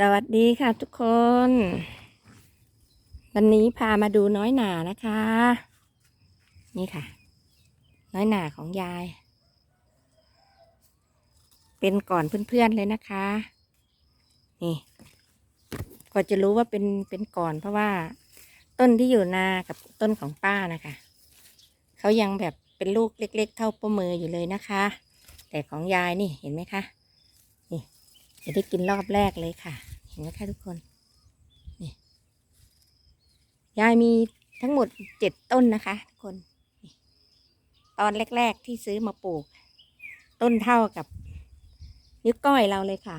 สวัสดีค่ะทุกคน วันนี้พามาดูน้อยหนานะคะ นี่ค่ะ น้อยหนาของยาย เป็นก่อนเพื่อนๆเลยนะคะ นี่ก็จะรู้ว่าเป็นเป็นก่อนเพราะว่า ต้นที่อยู่นากับต้นของป้านะคะเขายังแบบเป็นลูกเล็ก ๆ เท่าป้ามืออยู่เลยนะคะ แต่ของยายนี่เห็นไหมคะ จะได้กินรอบแรกเลยค่ะ เห็นไหมคะทุกคนนี่ยายมีทั้งหมดเจ็ดต้นนะคะ ทุกคนนตอนแรก ๆที่ซื้อมาปลูก ต้นเท่ากับ นิ้วก้อยเราเลยค่ะ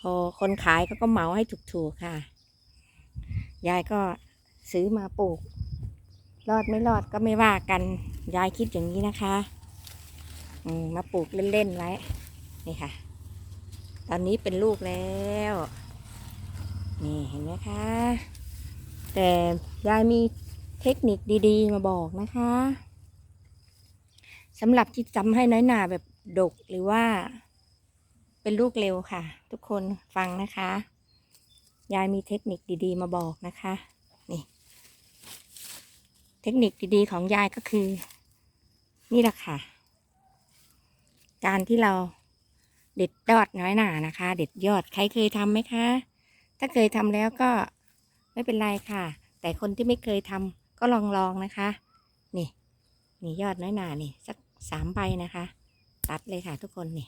พอคนขายเขาก็เหมาให้ถูกๆค่ะ ยายก็ซื้อมาปลูก รอดไม่รอดก็ไม่ว่ากัน ยายคิดอย่างนี้นะคะ อืม มาปลูกเล่นๆไว้ นี่ค่ะ ตอนนี้เป็นลูกแล้ว นี่เห็นไหมคะ แต่ยายมีเทคนิคดีๆ มาบอกนะคะสำหรับที่จำให้น้อยหนาแบบดกหรือว่า เป็นลูกเร็วค่ะ ทุกคนฟังนะคะ ยายมีเทคนิคดีๆ มาบอกนะคะนี่เทคนิคดีๆของยายก็คือ นี่แหละค่ะ การที่เรา เด็ดยอดน้อยหนานะคะ เด็ดยอดใครเคยทำไหมคะ ถ้าเคยทำแล้วก็ไม่เป็นไรค่ะ แต่คนที่ไม่เคยทำก็ลองลองนะคะ นี่ นี่ยอดน้อยหนานี่ สักสามใบนะคะ ตัดเลยค่ะทุกคนนี่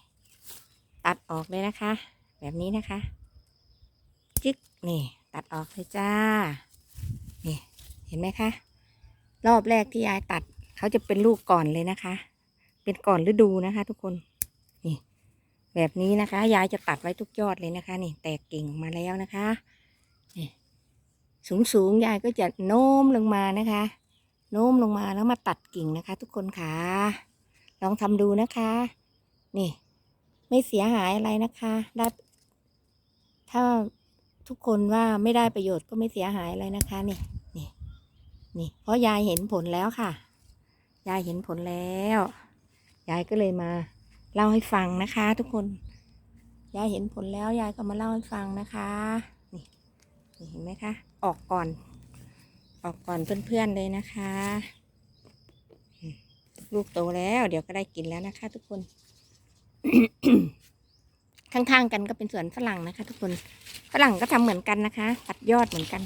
ตัดออกเลยนะคะ แบบนี้นะคะจึ๊กนี่ ตัดออกเลยจ้า นี่ เห็นไหมคะ รอบแรกที่ยายตัดเขาจะเป็นลูกก่อนเลยนะคะ เป็นก่อนฤดูนะคะ ทุกคน แบบนี้นะคะ ยายจะตัดไว้ทุกยอดเลยนะคะ นี่แตกกิ่งออกมาแล้วนะคะนี่สูงสูงๆยายก็จะโน้มลงมานะคะ โน้มลงมาแล้วมาตัดกิ่งนะคะ ทุกคนค่ะลองทำดูนะคะ นี่ ไม่เสียหายอะไรนะคะได้ถ้าทุกคนว่าไม่ได้ประโยชน์ก็ไม่เสียหายอะไรนะคะ นี่นี่นี่ เพราะยายเห็นผลแล้วค่ะ ยายเห็นผลแล้ว ยายก็เลยมา เล่าให้ฟังนะคะ ทุกคน ยายเห็นผลแล้วยายก็มาเล่าให้ฟังนะคะ นี่เห็นไหมคะ ออกก่อน ออกก่อนเพื่อนๆเลยนะคะ ลูกโตแล้ว เดี๋ยวก็ได้กินแล้วนะคะ ทุกคน ข้างๆกันก็เป็นสวนฝรั่งนะคะ ทุกคน ฝรั่งก็ทำเหมือนกันนะคะ ตัดยอดเหมือนกัน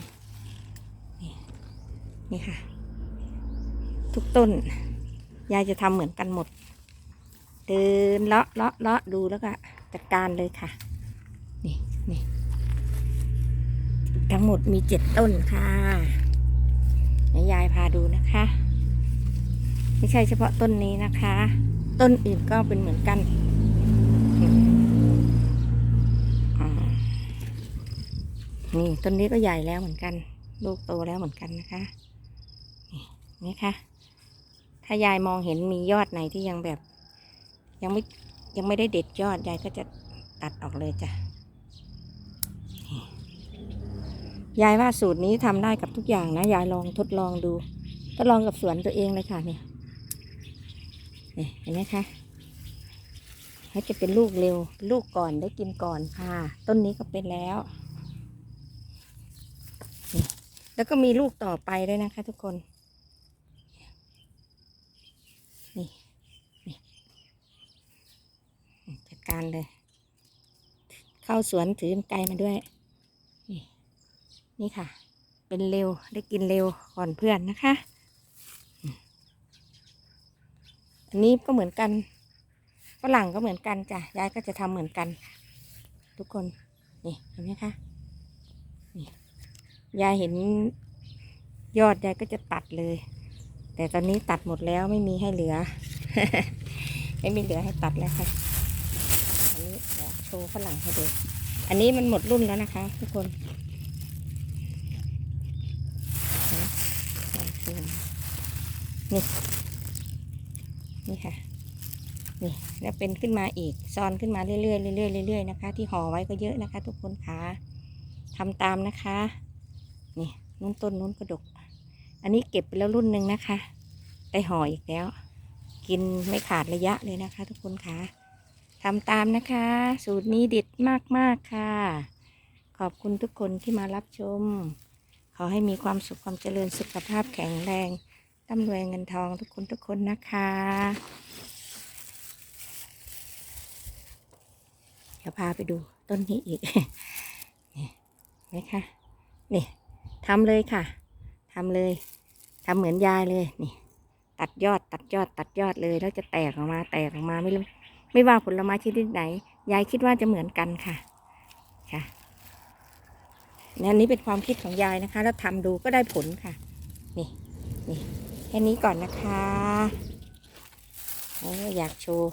นี่นี่ค่ะ ทุกต้น ยายจะทำเหมือนกันหมด เดินเลาะเลาะเลาะดูแล้วก็จัดการเลยค่ะ นี่นี่ทั้งหมดมีเจ็ดต้นค่ะยายพาดูนะคะ ไม่ใช่เฉพาะต้นนี้นะคะ ต้นอื่นก็เป็นเหมือนกันนี่ต้นนี้ก็ใหญ่แล้วเหมือนกัน ลูกโตแล้วเหมือนกันนะคะ นี่นี่ค่ะถ้ายายมองเห็นมียอดไหนที่ยังแบบ ยังไม่ยังไม่ได้เด็ดยอดยายก็จะตัดออกเลยจ้ะยายว่าสูตรนี้ทำได้กับทุกอย่างนะยายลองทดลองดูทดลองกับสวนตัวเองเลยค่ะเนี่ยนี่เห็นไหมคะเขาจะเป็นลูกเร็ว ลูกก่อนได้กินก่อนค่ะ ต้นนี้ก็เป็นแล้ว แล้วก็มีลูกต่อไปด้วยนะคะทุกคนนี่จัด การเลย เข้าสวนถือไกลมาด้วย นี่นี่ค่ะ เป็นเร็วได้กินเร็วก่อนเพื่อนนะคะ อันนี้ก็เหมือนกันฝรั่งก็เหมือนกันจ้ะยายก็จะทำเหมือนกัน ทุกคนนี่เห็นไหมคะนี่ยายเห็นยอดยายก็จะตัดเลย แต่ตอนนี้ตัดหมดแล้วไม่มีให้เหลือ ไม่มีเหลือให้ตัดแล้วค่ะ โชว์ฝรั่งให้ดู อันนี้มันหมดรุ่นแล้วนะคะ ทุกคนนี่นี่ค่ะ นี่แล้วเป็นขึ้นมาอีกซ้อนขึ้นมาเรื่อยๆเรื่อยๆเรื่อยๆนะคะ ที่ห่อไว้ก็เยอะนะคะ ทุกคนค่ะทำตามนะคะ นี่นู้นต้นนู้นกระดก อันนี้เก็บไปแล้วรุ่นหนึ่งนะคะได้ห่ออีกแล้ว กินไม่ขาดระยะเลยนะคะ ทุกคนค่ะ ทำตามนะคะ สูตรนี้เด็ดมาก ๆ ค่ะ ขอบคุณทุกคนที่มารับชม ขอให้มีความสุขความเจริญสุขภาพแข็งแรงร่ำรวยเงินทองทุกคนทุกคนนะคะเดี๋ยวพาไปดูต้นนี้อีกนี่นไหมคะนี่ทำเลยค่ะทำเลยทำเหมือนยายเลยนี่ ตัดยอดตัดยอดตัดยอดเลยแล้วจะแตกออกมาแตกออกมาไม่รู้ ไม่ว่าผลไม้ชนิดไหน ยายคิดว่าจะเหมือนกันค่ะ ค่ะนี่อันนี้เป็นความคิดของยายนะคะ แล้วทำดูก็ได้ผลค่ะ นี่นี่แค่นี้ก่อนนะคะโอ้อยากโชว์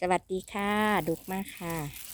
สวัสดีค่ะ ดุกมากค่ะ